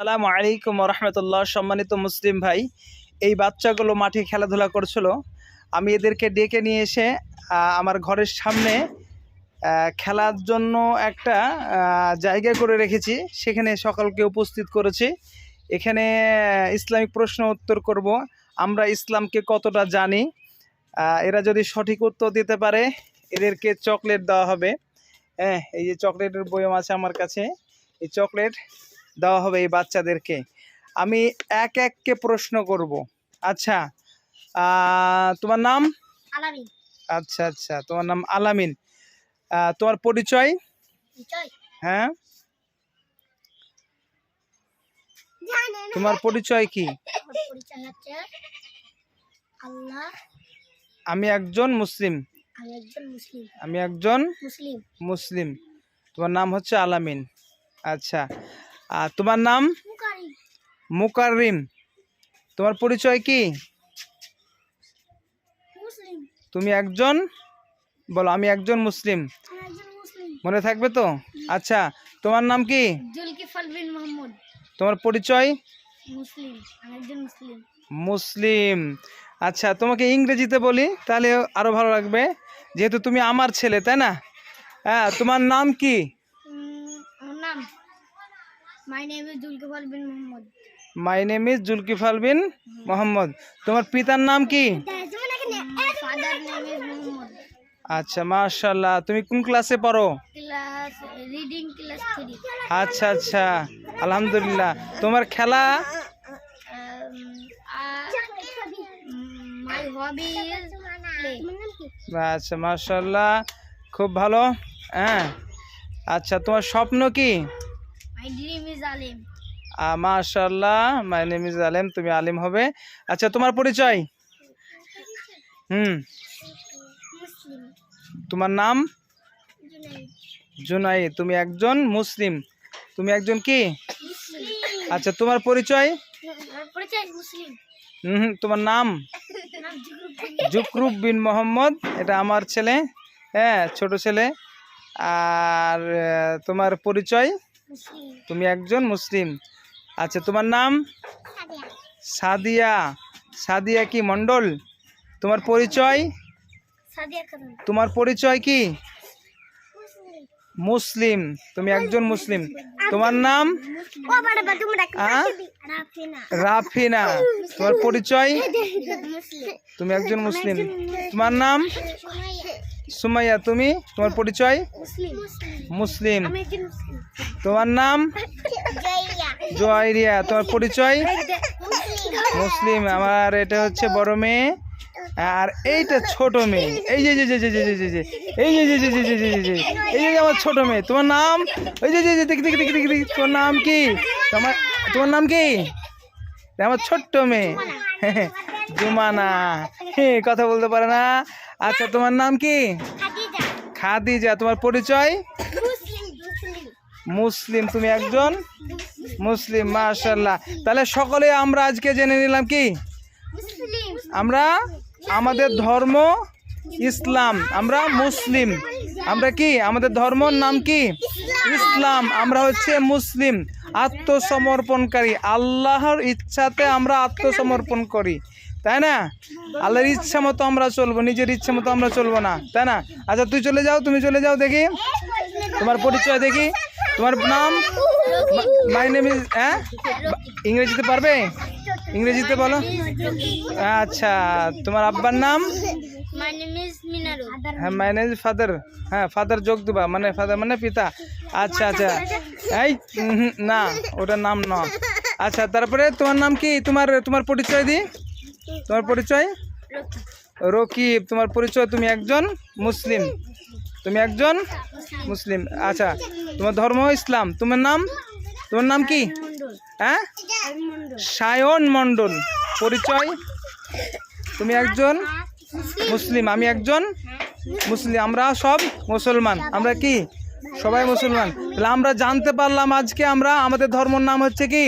আসসালামু আলাইকুম রহমতুল্লাহ। সম্মানিত মুসলিম ভাই, এই বাচ্চাগুলো মাঠে খেলাধুলা করছিল। আমি এদেরকে ডেকে নিয়ে এসে আমার ঘরের সামনে খেলার জন্য একটা জায়গা করে রেখেছি। সেখানে সকলকে উপস্থিত করেছি। এখানে ইসলামিক প্রশ্ন উত্তর করব। আমরা ইসলামকে কতটা জানি? এরা যদি সঠিক উত্তর দিতে পারে, এদেরকে চকলেট দেওয়া হবে। হ্যাঁ এই যে চকলেটের বয়ম আছে আমার কাছে। এই চকলেট দেওয়া হবে এই বাচ্চাদেরকে। আমি এক এককে প্রশ্ন করব। আচ্ছা তোমার নাম? আলামিন। আচ্ছা আচ্ছা তোমার নাম আলামিন। তোমার পরিচয়? হ্যাঁ? তোমার পরিচয় কি? আমি একজন মুসলিম। আমি একজন মুসলিম। তোমার নাম হচ্ছে আলামিন। আচ্ছা আর তোমার নাম? মুকারি মুকাররিম তোমার পরিচয় কি? তুমি একজন? বলো আমি একজন মুসলিম। মনে থাকবে তো? আচ্ছা তোমার নাম কি? তোমার পরিচয়? মুসলিম। আচ্ছা তোমাকে ইংরেজিতে বলি তাহলে আরও ভালো লাগবে। যেহেতু তুমি আমার ছেলে তাই না? হ্যাঁ তোমার নাম কি? My name is Zulkifli bin Mohammad my name is Zulkifli bin Mohammad তোমার পিতার নাম কি? ফাদার নেম ইজ মোহাম্মদ আচ্ছা মাশাল্লাহ তুমি কোন ক্লাসে পড়ো? ক্লাস রিডিং ক্লাস থ্রি আচ্ছা আচ্ছা। আলহামদুলিল্লাহ। তোমার খেলা? মাই হবি ইজ আচ্ছা মাশাল্লাহ খুব ভালো। হ্যাঁ। আচ্ছা তোমার স্বপ্ন কি? মাই ড্রিম ইজ আলিম মাশাল্লাহ মাই নেম ইজ আলেম তুমি আলিম হবে। আচ্ছা তোমার পরিচয়? হুম। তোমার নাম? জুনাই তুমি একজন মুসলিম। তুমি একজন কি? আচ্ছা তোমার পরিচয়? হুম হুম, তোমার নাম? জুকরুব বিন মোহাম্মদ। এটা আমার ছেলে হ্যাঁ ছোট ছেলে। আর তোমার পরিচয়? তুমি একজন মুসলিম। আচ্ছা তোমার নাম? সাদিয়া। সাদিয়া। কি মণ্ডল? তোমার পরিচয়? তোমার পরিচয় কি? মুসলিম। তুমি একজন মুসলিম। তোমার নাম? রাফিনা। তোমার পরিচয়? তুমি একজন মুসলিম। তোমার নাম? সুমাইয়া। তুমি? তোমার পরিচয়? মুসলিম। তোমার নাম জয়রিয়া তোমার পরিচয় মুসলিম আমার এটা হচ্ছে বড় মেয়ে আর এইটা ছোট মেয়ে এই যে যে যে যে যে যে যে যে এই যে যে যে যে যে যে যে যে এই যে আমার ছোট মেয়ে তোমার নাম ওই যে যে যে দেখি দেখি দেখি দেখি দেখি তোমার নাম কি তোমার তোমার নাম কি আমার ছোট্ট মেয়ে জুমানা হে কথা বলতে পারে না আচ্ছা তোমার নাম কি খাদিজা তোমার পরিচয় মুসলিম, তুমি একজন? মুসলিম মাশাল্লাহ তাহলে সকলে আমরা আজকে জেনে নিলাম কি? আমরা আমাদের ধর্ম ইসলাম। আমরা মুসলিম। আমরা কি? আমাদের ধর্মর নাম কি? ইসলাম। আমরা হচ্ছে মুসলিম। আত্মসমর্পণকারী। আল্লাহর ইচ্ছাতে আমরা আত্মসমর্পণ করি। তাই না? আল্লাহর ইচ্ছা মতো আমরা চলবো, নিজের ইচ্ছা মতো আমরা চলবো না। তাই না? আচ্ছা তুই চলে যাও, তুমি চলে যাও দেখি। তোমার পরিচয় দেখি। তোমার নাম? মাই নেম ইজ হ্যাঁ? ইংরেজিতে পারবে? ইংরেজিতে বলো। আচ্ছা তোমার আব্বার নাম? হ্যাঁ মাই নেম ইজ ফাদার হ্যাঁ ফাদার যোগ দিবা মানে ফাদার মানে পিতা। আচ্ছা আচ্ছা। এই না ওটার নাম ন। আচ্ছা তারপরে তোমার নাম কি? তোমার তোমার পরিচয় দি। তোমার পরিচয়? রকিব তোমার পরিচয় তুমি একজন মুসলিম। তুমি একজন মুসলিম। আচ্ছা তোমার ধর্ম ইসলাম। তোমার নাম? তোমার নাম কি? হ্যাঁ? সায়ন মণ্ডল। পরিচয়? তুমি একজন মুসলিম, আমি একজন মুসলিম। আমরা সব মুসলমান। আমরা কি? সবাই মুসলমান। তাহলে আমরা জানতে পারলাম আজকে আমরা, আমাদের ধর্মর নাম হচ্ছে কি?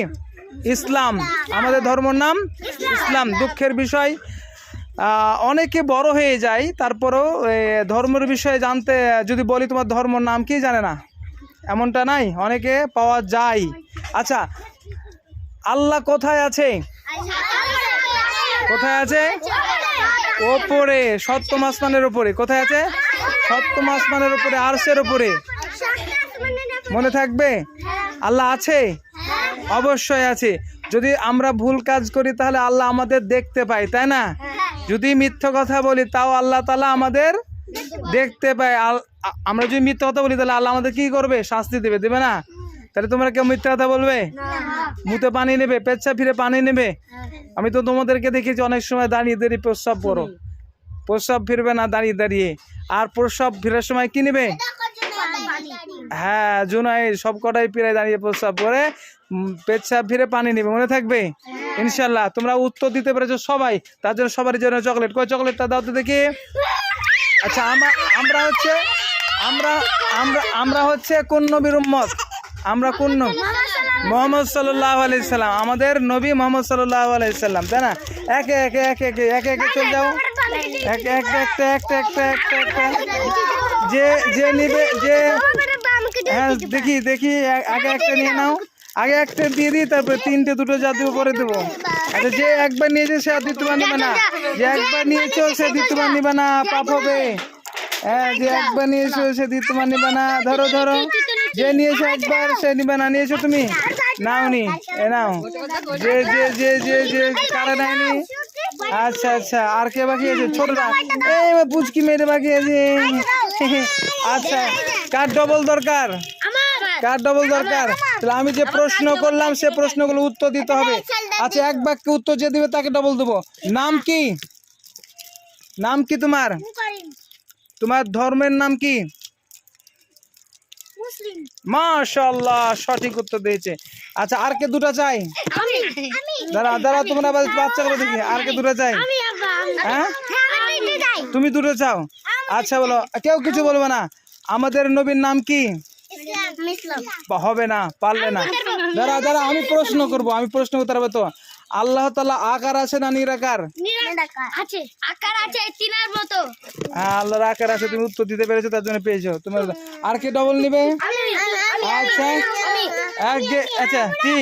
ইসলাম। আমাদের ধর্মর নাম? ইসলাম। দুঃখের বিষয় অনেকে বড় হয়ে যায়, তারপরেও ধর্মের বিষয়ে জানতে, যদি বলি তোমার ধর্মর নাম কি জানে না? এমনটা নাই, অনেকে পাওয়া যায়। আচ্ছা আল্লাহ কোথায় আছে? কোথায় আছে? ওপরে, সপ্তম আসমানের উপরে কোথায় আছে? সপ্তম আসমানের উপরে আরশের উপরে মনে থাকবে? আল্লাহ আছে? অবশ্যই আছে। যদি আমরা ভুল কাজ করি, তাহলে আল্লাহ আমাদের দেখতে পায়, তাই না? যদি মিথ্যা কথা বলি, তাও আল্লাহ তালা আমাদের দেখতে পায়। আমরা যদি মিথ্যা কথা বলি তাহলে আল্লাহ আমাদের কি করবে? শাস্তি দেবে দেবে না? তাহলে তোমরা কেউ মিথ্যা কথা বলবে? মুতে পানি নেবে পেচ্ছা ফিরে পানি নেবে? আমি তো তোমাদেরকে দেখেছি অনেক সময় দাঁড়িয়ে দাঁড়িয়ে প্রস্রাব করো। প্রস্রাব ফিরবে না দাঁড়িয়ে দাঁড়িয়ে। আর প্রস্রাব ফেরার সময় কি নেবে? হ্যাঁ জুনাই সব কটাই প্রায় দাঁড়িয়ে প্রস্রাব করে উম, পেচ্ছাপ ফিরে পানি নেবে। মনে থাকবে? ইনশাল্লাহ তোমরা উত্তর দিতে পেরেছ সবাই তার জন্য সবার জন্য চকলেট কই চকলেটটা দাও তো দেখি। আচ্ছা আমরা আমরা হচ্ছে, আমরা আমরা আমরা হচ্ছে কোন নবীর উম্মত? আমরা কোন নবী? মোহাম্মদ সাল্লাহ আলাইসাল্লাম আমাদের নবী মোহাম্মদ সাল্লাহ আলাইসাল্লাম তাই না? একে একে একে একে একে একে চলে যাও। এক একটা একটা একটা একটা যে যে নিবে, যে হ্যাঁ দেখি দেখি আগে একটা নিয়ে নাও। আগে একটা দিয়ে দিই, তারপরে তিনটে, দুটো যা দেবো পরে দেবো। আচ্ছা যে একবার নিয়েছে সে আর দ্বিতীয়বার নিবে না। যে একবার নিয়েছো সে দ্বিতীয়বার নিবে না, পাপ হবে। হ্যাঁ যে একবার নিয়েছো সে দ্বিতীয়বার নিবে না। ধরো ধরো, যে নিয়েছো একবার, সে নিবে না। নিয়েছো তুমি? নাও নি এ নাও। যে যে যে যে যে, কারা নাইনি আচ্ছা আচ্ছা আর কে বাকি আছে? ছোটরা। এই পুচকি মেয়েটা বাকি আছে। আচ্ছা কার ডবল দরকার? কার ডবল দরকার? তাহলে আমি যে প্রশ্ন করলাম, সে প্রশ্নগুলো উত্তর দিতে হবে। আচ্ছা এক বাক্যে উত্তর যে দিবে, তাকে ডবল দেবো। নাম কি? নাম কি তোমার? তোমার ধর্মের নাম কি? মাশাল্লাহ সঠিক উত্তর দিয়েছে। আচ্ছা আর কে দুটো চাই? দাঁড়া দাঁড়া তোমরা বাচ্চাগুলো দেখি। আর কে দুটো চাই? হ্যাঁ? তুমি দুটো চাও? আচ্ছা বলো। কেউ কিছু বলবে না। আমাদের নবীর নাম কি? হবে না পারলে না। দাঁড়া দাঁড়া আমি প্রশ্ন করব আমি প্রশ্ন করতে পারব তো। আল্লাহ তালা আকার আছে না নিরাকার? আছে। আকার আছে তিনার মতো। হ্যাঁ আল্লাহর আকার আছে তুমি উত্তর দিতে পেরেছ তার জন্য পেয়েছ। তোমার আর কে ডবল নিবে? আচ্ছা। আচ্ছা কি?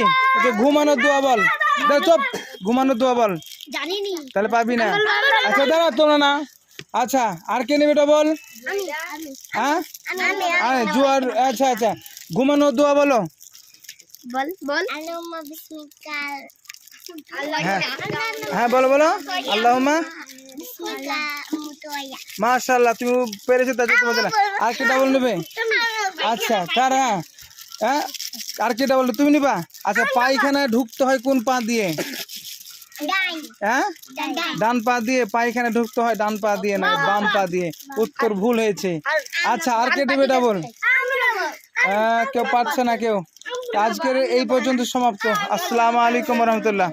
ঘুমানোর দোয়া বল। চুপ। ঘুমানোর দোয়া বল। তাহলে পাবি না। আচ্ছা দাঁড়া তোলো না। আচ্ছা আর কে নেবে ডবল আমি। আমি হ্যাঁ আমি। জুয়ার আচ্ছা আচ্ছা। ঘুমানোর দোয়া বলো। আল্লাহ হ্যাঁ। হ্যাঁ বলো বলো। আল্লাহমা বিসমিকা মাশাআল্লাহ তুমি পেরেছ তার জন্য তোমাদের আর কে ডাবল নেবে? আচ্ছা কার হ্যাঁ। হ্যাঁ? আর কে ডাবল তুমি নিবা? আচ্ছা পায়খানায় ঢুকতে হয় কোন পা দিয়ে? হ্যাঁ? ডান পা দিয়ে পায়খানায় ঢুকতে হয় ডান পা দিয়ে না বাম পা দিয়ে। উত্তর ভুল হয়েছে। আচ্ছা আর কে দেবে ডাবল হ্যাঁ কেউ পাচ্ছে না কেউ? আজকের এই পর্যন্ত সমাপ্ত। আসসালামু আলাইকুম রহমতুল্লাহ।